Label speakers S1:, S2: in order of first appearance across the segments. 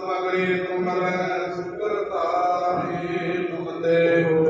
S1: ਸਮਗਰੀ ਤੁਮਰੈ ਸੁਕਰਤਾ ਹੀ ਤੁਮਤੇ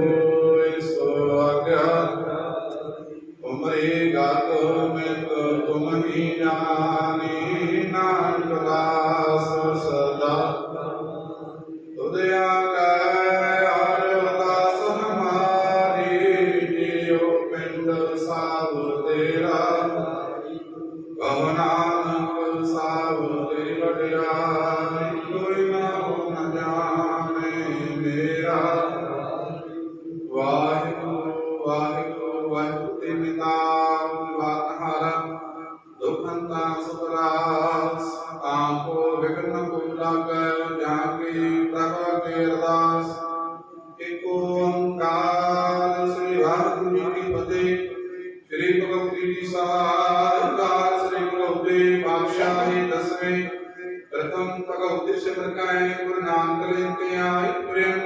S1: ਤਿਸ ਪ੍ਰਕਾਰੇ ਗੁਰੂ ਨਾਨਕ ਲੈ ਕੇ ਆਏ ਪ੍ਰੇਮ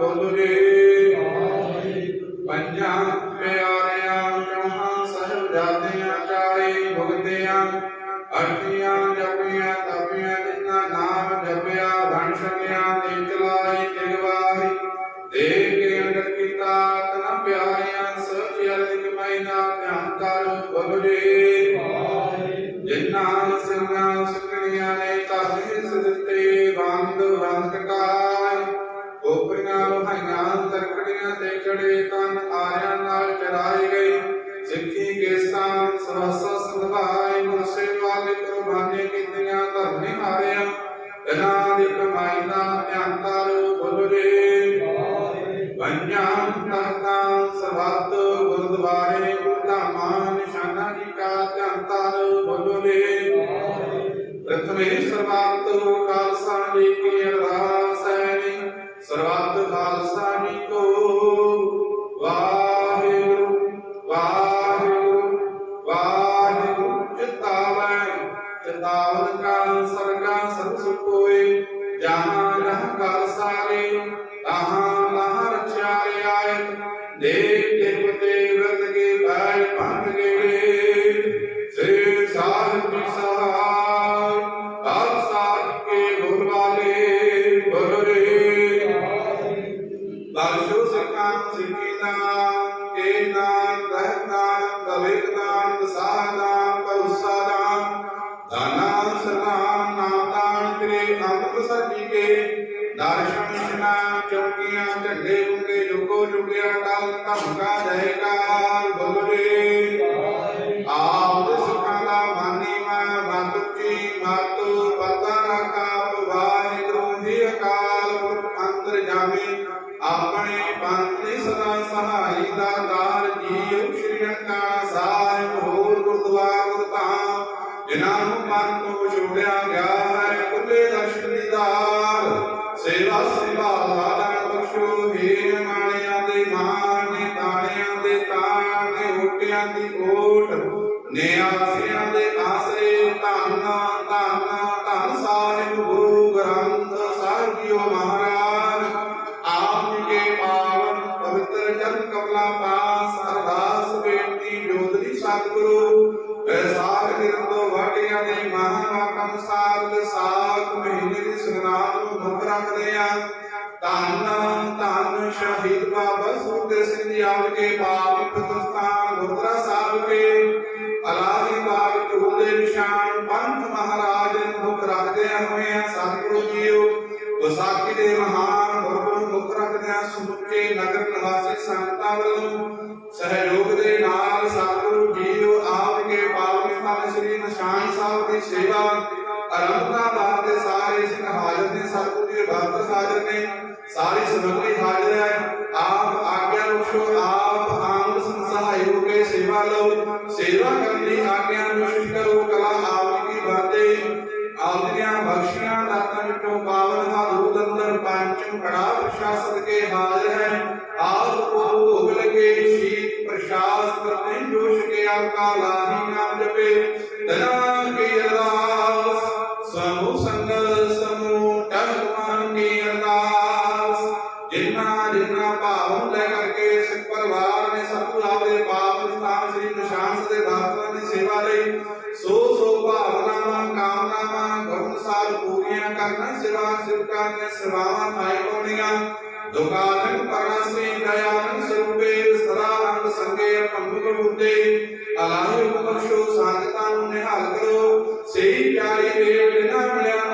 S1: বন্ধুরে। ਦੁਆਰੇ ਧਾਮਾ ਨਿਸ਼ਾਨਾ ਜੀ ਕਾ ਧੰਨ ਧਰ ਬੋਲੇ ਪ੍ਰਥਮੇ ਸਰਬੰਤ ਖਾਲਸਾ ਜੀ ਹੋਏ ਦਰਸ਼ਨ ਨਿਸ਼ਨਾ ਚੌਕੀਆਂ ਝੰਡੇ ਹੁੰਦੇ ਜੁਗੋ ਜੁਗਿਆ ਟਲ ਧਮਕਾ ਦਹਿਕਾਰ ਬੋਲੇ। ਆ ਸੇਵਾ ਕਰਨੀ ਆਗਿਆ ਮੁਸ਼ਕਿਲ ਕਰੋ, ਕਲਾ ਆਪ ਕੀ ਬਾਤੇ ਆਪ ਦੀਆਂ ਬਖਸ਼ੀਆਂ ਦਾਤਾਂ ਵਿੱਚੋਂ ਪਾਵਨ ਹਾਦੂਦ ਅੰਦਰ
S2: ਪੰਚਮ ਕੜਾ ਪ੍ਰਸ਼ਾਸਨ ਕੇ ਹਾਜ਼ਰ ਹੈ। ਆਪ ਕੋ ਭੋਗ ਲਗੇ, ਸ਼ੀਤ ਪ੍ਰਸ਼ਾਸ ਕਰਨੇ ਜੋਸ਼ ਕੇ ਆਪ ਕਾ ਲਾਹੀ ਨਾਮ ਜਪੇ। ਤਨਾ अलाहे उपकर्षो सांतकानु
S1: निहाल करो। सही प्यारी मेरे बिना मिला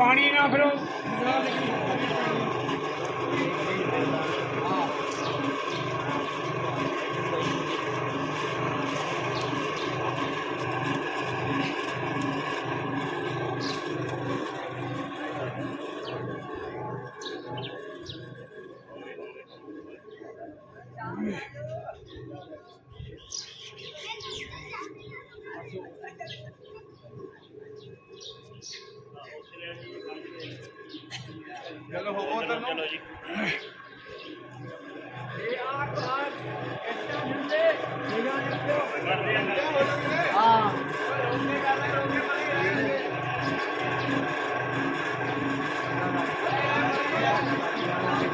S3: ਪਾਣੀ ਨਾ ਫਿਰ ਉਹ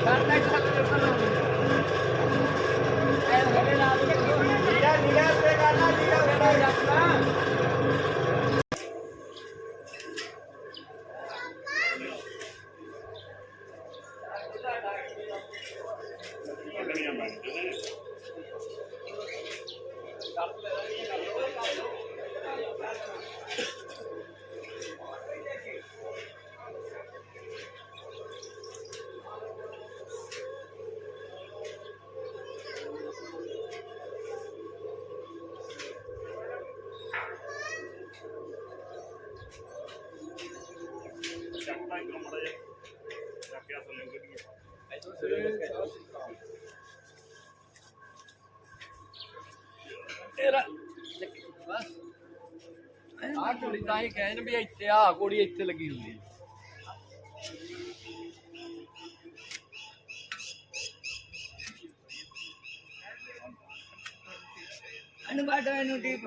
S3: Bantay sa
S4: kanila
S5: ਆ ਕੁੜੀ ਤਾਂ ਹੀ ਕਹਿਣ ਵੀ ਇੱਥੇ ਆ ਕੁੜੀ ਇੱਥੇ ਲੱਗੀ ਹੁੰਦੀ ਹੈ। ਅਨੂ ਬਾਟੋ ਇਹਨੂੰ ਟੀਪ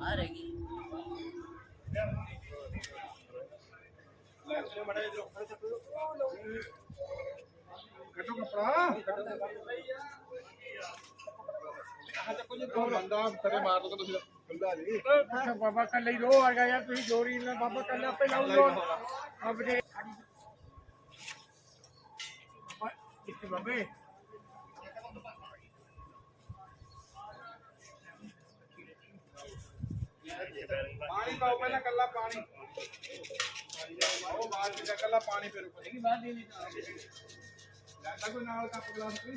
S5: ਆ ਰਹੀ
S4: ਕੱਟੋ ਕਪੜਾ ਤੇਰੇ ਮਾਰ ਦੋ ਤੁਸੀਂ ਬੰਦਾ ਨਹੀਂ ਬਾਬਾ ਕੱਲੇ ਹੀ ਰੋ ਆ ਗਿਆ ਯਾਰ ਤੁਸੀਂ ਜੋਰੀ ਨਾ ਬਾਬਾ ਕੱਲੇ ਆਪੇ ਲਾਉ ਲੋ ਅਬ ਦੇ ਇੱਥੇ ਬਾਬੇ। ਪਾਣੀ ਪਾਓ ਪਹਿਲਾਂ ਕੱਲਾ ਪਾਣੀ। ਆਓ ਬਾਅਦ ਵਿੱਚ ਕੱਲਾ ਪਾਣੀ ਫਿਰ ਉੱਪਰ। ਕੀ ਬਾਤ ਨਹੀਂ ਲੈਂਦਾ ਕੋਈ ਨਾਲ ਕੱਪ ਗਲਾਸ ਕੋਈ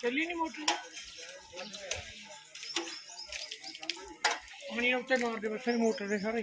S4: ਚੱਲੀ ਨਹੀਂ ਮੋਟਰ ਮਣੀ ਉੱਤੇ ਮਾਰ ਦੇ ਬੱਸੇ ਮੋਟਰ ਦੇ ਸਾਰੇ।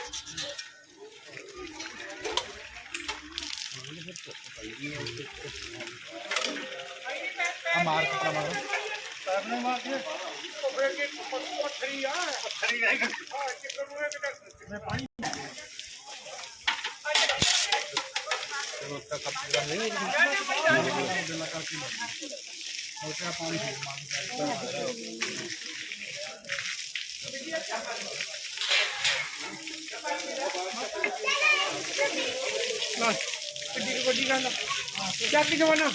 S4: मार कपड़ा मारो करने मार पत्थरी यार पत्थरी नहीं मैं पानी उसका सब पूरा नहीं और क्या पानी है Nice. निकालो। क्या पीछे बना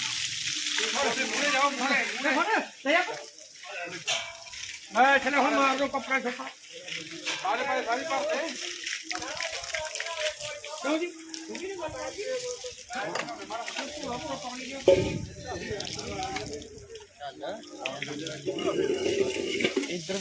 S4: मैं चले हम मार दो कपड़ा छोपा। सारे पास सारे पास है क्यों जी इधर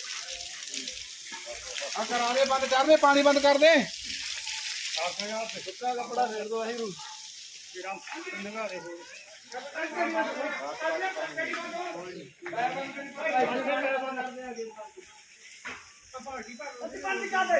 S4: करा दे बंद कर दे पानी बंद कर दे सुखा कपड़ा फेर दो अही रू पानी बंद कर दे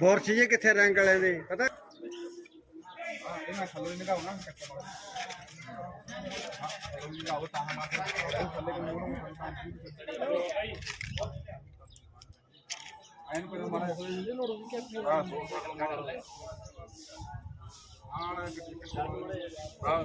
S6: ਬੋਰਚ ਜੇ ਕਿੱਥੇ ਰੰਗ ਵਾਲਿਆਂ ਦੇ ਪਤਾ
S4: ਹਾਂ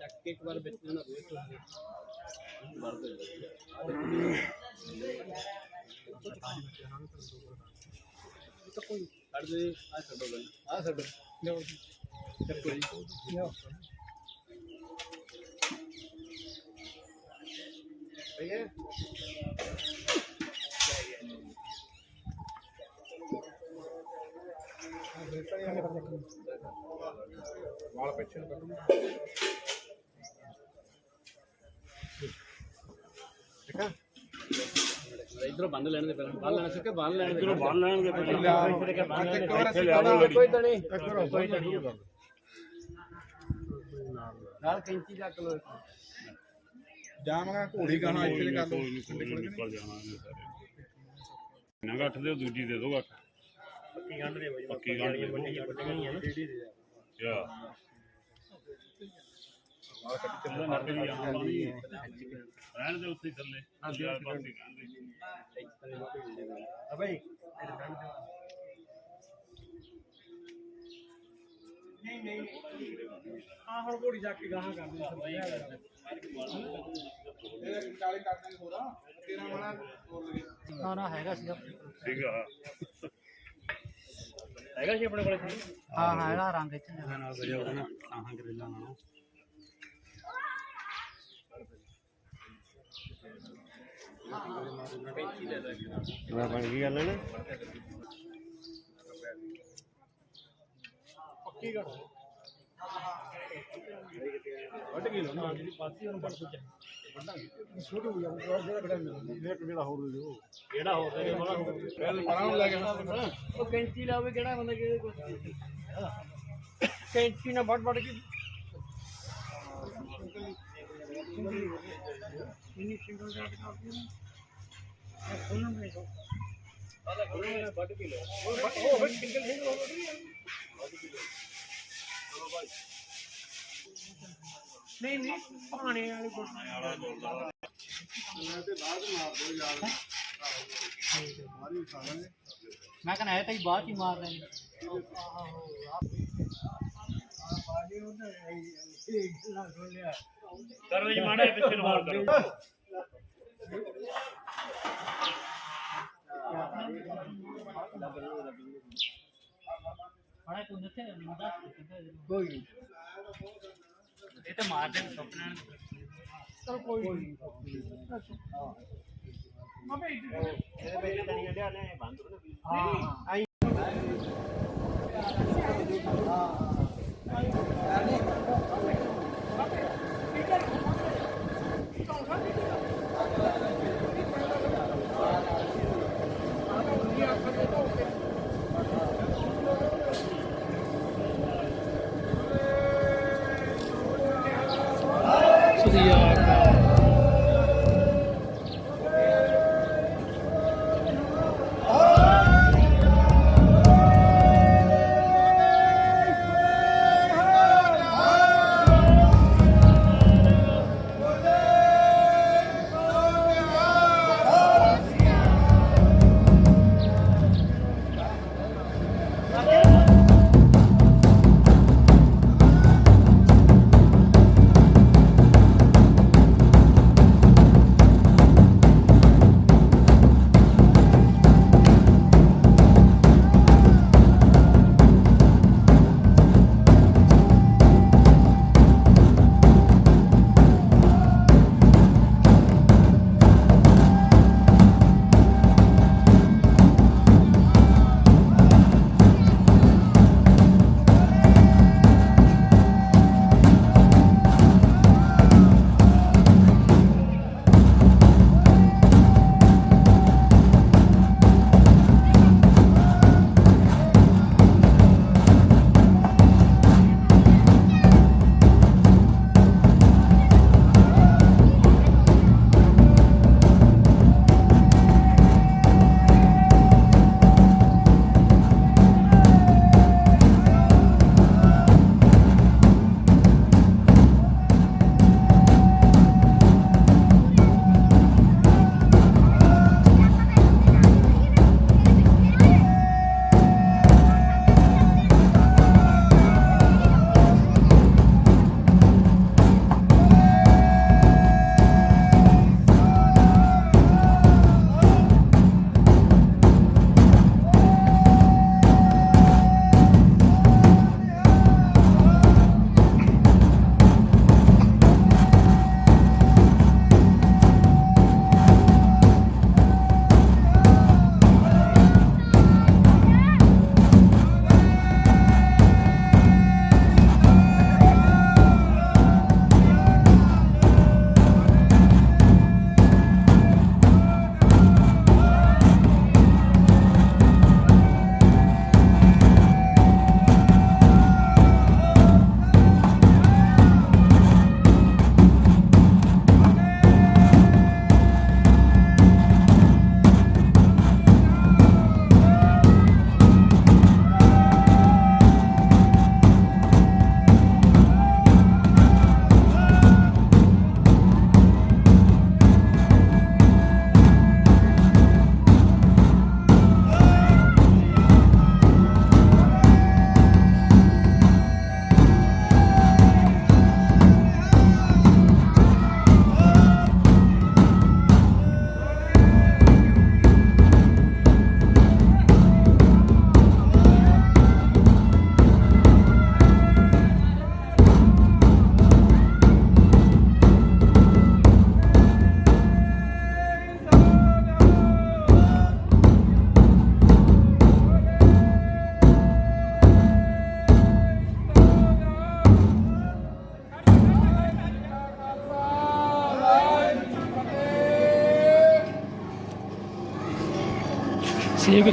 S5: टॅक्टिक वर बेतले ना भेट अरे आ सडो बन
S4: आ सडो ले चल कोई भैया
S6: వాళ్ళ పెన్షన్
S5: ਇਧਰੋਂ ਬੰਦ ਲੈਣ ਦੇ ਪਹਿਲਾਂ ਬੰਦ ਲੈਣਾ ਸਿੱਕੇ ਬੰਦ ਲੈਣ ਦੇ
S7: ਇਧਰੋਂ ਬੰਨ ਲੈਣਗੇ
S4: ਇੱਥੇ ਲਿਆ
S5: ਕੋਈ ਤਾਂ ਨਹੀਂ ਕੋਈ ਤਾਂ ਨਹੀਂ ਨਾਲ ਕੈਂਚੀ ਚੱਕ ਲੋ
S4: ਜਾਵਾਂਗਾ ਘੋੜੀ ਗਾਣਾ ਇੱਥੇ ਦੇ ਕਰ ਕਿ
S7: ਨਿਕਲ ਜਾਣਾ ਇਹਨੇ ਸਾਰੇ ਨਾ ਗੱਠ ਦਿਓ ਦੂਜੀ ਦੇ ਦੋ ਗੱਠ ਪੱਕੀ ਗੰਢ ਦੇ ਪੱਕੀ ਗੰਢ ਦੇ ਯਾ
S4: ਨਾਲ ਕੱਟੀ
S7: ਇਹਦਾ ਨੱਕ ਦੀ ਜਾਨ ਰਹਿਣ ਦੇ ਉੱਥੇ ਹੀ ਥੱਲੇ। ਆ ਬਾਕੀ ਗੰਢ ਦੇ
S6: ਆ ਬਈ।
S4: ਨਹੀਂ ਨਹੀਂ। ਹਾਂ ਹੁਣ ਘੋੜੀ ਜਾ ਕੇ ਗਾਹਾਂ ਕਰ ਦੇ ਇਹ 40 ਕਰ ਦਾਂਗੇ ਹੋਰਾ। ਤੇਰਾ ਮਣਾ ਹੋਰ ਲਗੇ
S8: ਨਾ ਨਾ ਹੈਗਾ ਸੀਗਾ
S5: ਸੀਗਾ ਹੈਗਾ ਸੀ ਆਪਣੇ ਕੋਲੇ ਸੀ?
S8: ਹਾਂ ਹਾਂ ਇਹਦਾ ਰੰਗ ਇੱਥੇ
S5: ਨਾਲ ਵਜਾ ਉਹਦੇ ਆਹਾਂ ਗਰੇਲਾ ਨਾਲ।
S6: ਮੈਂ ਬਣ ਗਈ ਗੱਲ ਨਾ
S5: ਵੱਢ ਕੇ ਲੋ ਜਿਹੜੀ ਪਾਸੀ ਉਹਨੂੰ ਵੱਢ ਕੇ ਕਿਹੜਾ ਹੋ। ਗਿਆ ਬੜਾ ਹੋ
S4: ਪਰਾਂ ਨੂੰ ਲੈ ਕੇ
S8: ਉਹ ਕੈਂਚੀ ਲਾਵੇ ਕਿਹੜਾ ਬੰਦਾ ਕਿਹਦੇ ਕੋਲ ਕੈਂਚੀ ਨਾਲ ਵੱਡ ਵੱਡ ਕੇ ਇੰਨੀ ਸਿੰਗਲ ਰੇਟ ਕਰਦੀ ਨਾ ਇਹ ਖੋਲਣ ਦੇ ਸੋ ਆਦਾ ਖੋਲਣ ਦੇ ਵੱਡ ਕੇ ਲਿਆ ਉਹ ਉਹ ਸਿੰਗਲ ਸਿੰਗਲ ਹੋ ਗਈ ਨਹੀਂ ਨਹੀਂ ਪਾਣੀ ਵਾਲੀ ਗੁੱਟ ਮੈਂ ਕਹਿੰਦਾ ਇਹ ਤਾਂ ਹੀ ਬਾਅਦ ਹੀ ਮਾਰ ਲੈਣੀ
S5: ਕਰੋ ਜੀ ਮਾੜਾ ਪਿੱਛੇ ਨੂੰ ਹੋਰ ਕਰੋ।
S8: ਬੜਾ ਕੋਈ ਨਥੇ ਮੁੰਡਾ ਕੋਈ ਇਹ ਤਾਂ ਮਾਰ ਦੇ ਸੁਪਨਾ ਚਲ ਕੋਈ ਨਹੀਂ
S6: ਇਹਦੇ ਵਿੱਚ ਤਣੀਆਂ ਲਿਆ ਲੈ ਬੰਦ
S8: ਹਾਂ।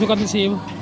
S8: bukan di sini.